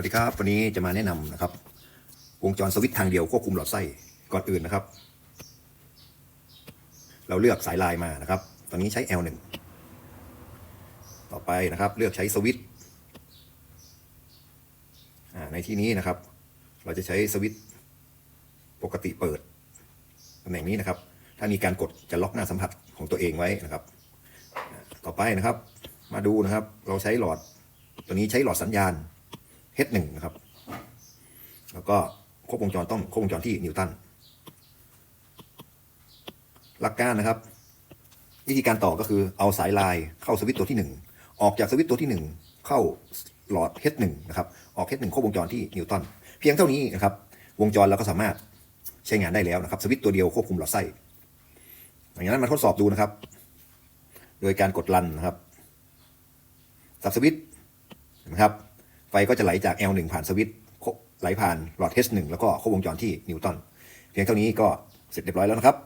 วัสดีครับวันนี้จะมาแนะนำนะครับวงจรสวิตช์ทางเดียวควบคุมหลอดไส้ก่อนอื่นนะครับ เราเลือกสายลายมานะครับ ตอนนี้ใช้ L1 ต่อไปนะครับ เลือกใช้สวิตช์ในที่นี้นะครับ เราจะใช้สวิตช์ปกติเปิดตำแหน่งนี้นะครับ ถ้ามีการกดจะล็อกหน้าสัมผัสของตัวเองไว้นะครับ ต่อไปนะครับ มาดูนะครับ เราใช้หลอด ตัวนี้ใช้หลอดสัญญาณ H1 นะครับ แล้วก็ครบวงจรต้องครบวงจรที่นิวตัน หลักการนะครับ วิธีการต่อก็คือเอาสายลายเข้าสวิตตัวที่ 1 ออกจากสวิตตัวที่ 1 เข้าหลอด H1 นะครับ ออก H1 ครบวงจรที่นิวตัน เพียงเท่านี้นะครับ วงจรเราก็สามารถใช้งานได้แล้วนะครับ สวิตตัวเดียวควบคุมหลอดไส้อย่างนั้นมาทดสอบดูนะครับ โดยการกดรันนะครับสับสวิตนะครับ ไฟก็จะไหลจาก L1 ผ่านสวิตช์ไหลผ่านหลอด H1 แล้วก็ครบวงจรที่นิวตันเพียงเท่านี้ก็เสร็จเรียบร้อยแล้วนะครับ